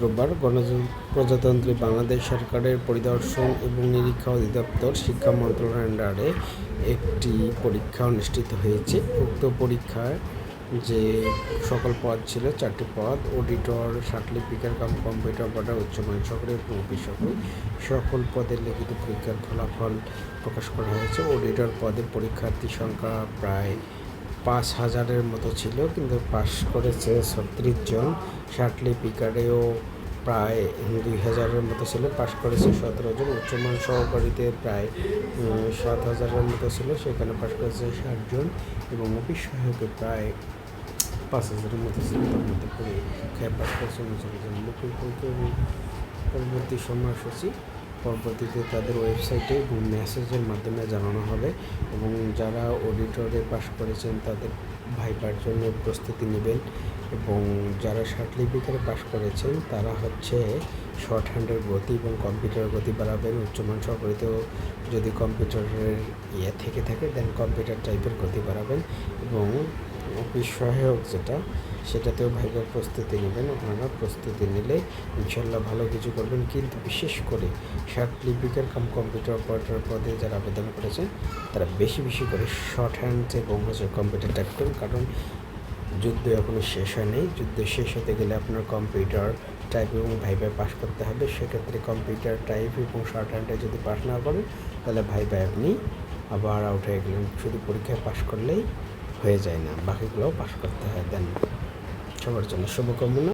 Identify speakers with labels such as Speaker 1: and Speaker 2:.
Speaker 1: শুক্রবার গণপ্রজাতন্ত্রী বাংলাদেশ সরকারের পরিদর্শন এবং নিরীক্ষা অধিদপ্তর শিক্ষা মন্ত্রণালয়ের আন্ডারে একটি পরীক্ষা অনুষ্ঠিত হয়েছে। উক্ত পরীক্ষায় যে সকল পদ ছিল, চারটি পদ, auditor certificate cum, computer operator উচ্চমান এবং অফিস সকল সকল পদের লিখিত পরীক্ষার ফলাফল প্রকাশ করা হয়েছে। অডিটর পদের পরীক্ষার্থী সংখ্যা প্রায় পাঁচ হাজারের মতো ছিল, কিন্তু পাশ করেছে ছত্রিশ জন। পিকারেও প্রায় দুই হাজারের মতো ছিল পাশ করেছে সতেরো জন। উচ্চমান সহকারীতে প্রায় সাত হাজারের মতো ছিল, সেখানে পাশ করেছে ষাট জন এবং অফিস সহায়কে প্রায় পাঁচ হাজারের মতো ছিল। তার মধ্যে পরীক্ষায় পাশ করেছে উনচল্লিশ জন পরবর্তী সময়সূচি পরবর্তীতে তাদের ওয়েবসাইটে মেসেজের মাধ্যমে জানানো হবে এবং যারা অডিটরে পাশ করেছেন তাদের ভাইবার জন্য প্রস্তুতি নেবেন এবং যারা সার্টিফিকেটে পাশ করেছেন তারা হচ্ছে শর্ট হ্যান্ডের গতি এবং কম্পিউটারের গতি বাড়াবেন, উচ্চমান সহকারীতেও যদি কম্পিউটারের ইয়ে থেকে থাকে দেন কম্পিউটার টাইপের গতি বাড়াবেন এবং অফিস সহায়ক যেটা, সেটাতেও ভাইবার প্রস্তুতি নেবেন। আপনারা প্রস্তুতি নিলে ইনশাল্লাহ ভালো কিছু করবেন। কিন্তু বিশেষ করে সার্টিফিকেট কাম কম্পিউটার অপারেটর পদে যারা আবেদন করেছেন, তারা বেশি বেশি করে শর্ট হ্যান্ড এবং হচ্ছে কম্পিউটার টাইপ করুন। কারণ যুদ্ধ এখনও শেষ হয়নি। যুদ্ধ শেষ হতে গেলে আপনার কম্পিউটার টাইপ এবং ভাইভাই পাস করতে হবে। সেক্ষেত্রে কম্পিউটার টাইপ এবং শর্ট হ্যান্ডে যদি পাস না করেন, তাহলে ভাইভাই আপনি আবার আউট হয়ে গেলেন। শুধু পরীক্ষায় পাশ করলেই হয়ে যায় না। বাকিগুলোও পাশ করতে হয়। দেন সবার জন্য শুভকামনা।